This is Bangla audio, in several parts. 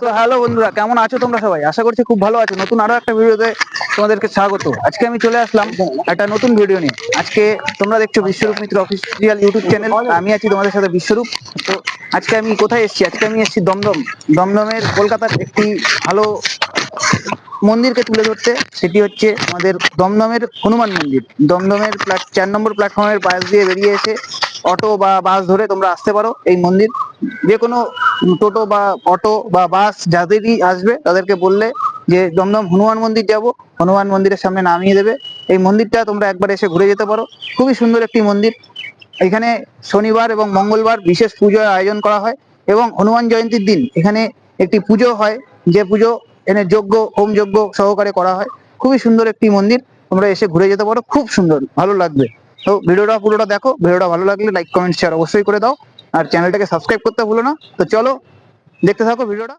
তো হ্যালো বন্ধুরা, কেমন আছো তোমরা সবাই? আশা করছি খুব ভালো আছো। নতুন আরও একটা ভিডিওতে তোমাদেরকে স্বাগত। আজকে আমি চলে আসলাম একটা নতুন ভিডিও নিয়ে। আজকে তোমরা দেখছ Biswarup Mitra official YouTube channel আমি আছি তোমাদের সাথে বিশ্বরূপ। তো আজকে আমি কোথায় এসেছি? আজকে আমি এসেছি দমদম। দমদমের কলকাতার একটি ভালো মন্দিরকে তুলে ধরতে। সেটি হচ্ছে আমাদের দমদমের হনুমান মন্দির। দমদমের চার নম্বর প্ল্যাটফর্মের পাশ দিয়ে বেরিয়ে এসে অটো বা বাস ধরে তোমরা আসতে পারো এই মন্দির। যে কোনো টোটো বা অটো বা বাস যাদেরই আসবে তাদেরকে বললে যে দমদম হনুমান মন্দির যাব। হনুমান মন্দিরের সামনে নামিয়ে দেবে। এই মন্দিরটা তোমরা একবার এসে ঘুরে যেতে পারো। খুবই সুন্দর একটি মন্দির। এখানে শনিবার এবং মঙ্গলবার বিশেষ পুজোর আয়োজন করা হয় এবং হনুমান জয়ন্তীর দিন এখানে একটি পুজো হয়। যে পুজো এনে যজ্ঞ, হোম যজ্ঞ সহকারে করা হয়। খুবই সুন্দর একটি মন্দির। তোমরা এসে ঘুরে যেতে পারো। খুব সুন্দর, ভালো লাগবে। তো ভিডিওটা পুরোটা দেখো। ভিডিওটা ভালো লাগলে লাইক, কমেন্ট শেয়ার অবশ্যই করে দাও। আর চ্যানেলটাকে সাবস্ক্রাইব করতে ভুলো না। তো চলো দেখতে থাকো ভিডিওটা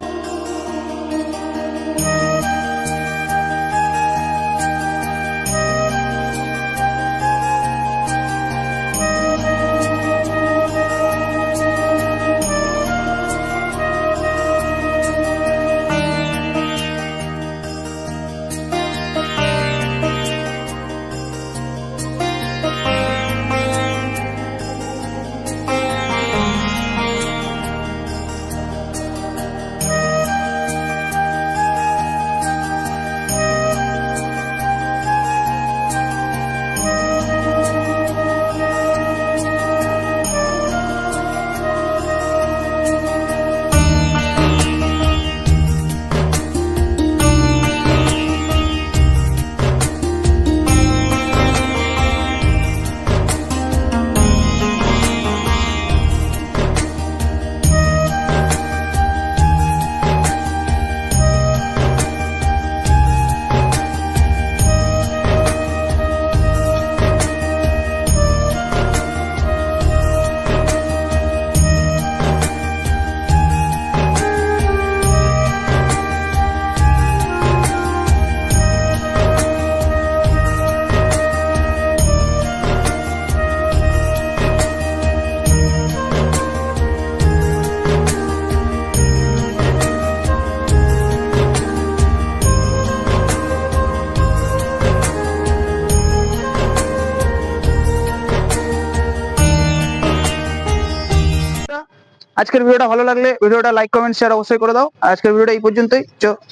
আজকের ভিডিওটা ভালো লাগলে ভিডিওটা লাইক কমেন্ট শেয়ার অবশ্যই করে দাও। আজকের ভিডিওটা এই পর্যন্তই।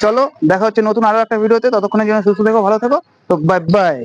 চলো, দেখা হচ্ছে নতুন আরও একটা ভিডিওতে। ততক্ষণের জন্য সুস্থ থেকো, ভালো থেকো। তো বাই বাই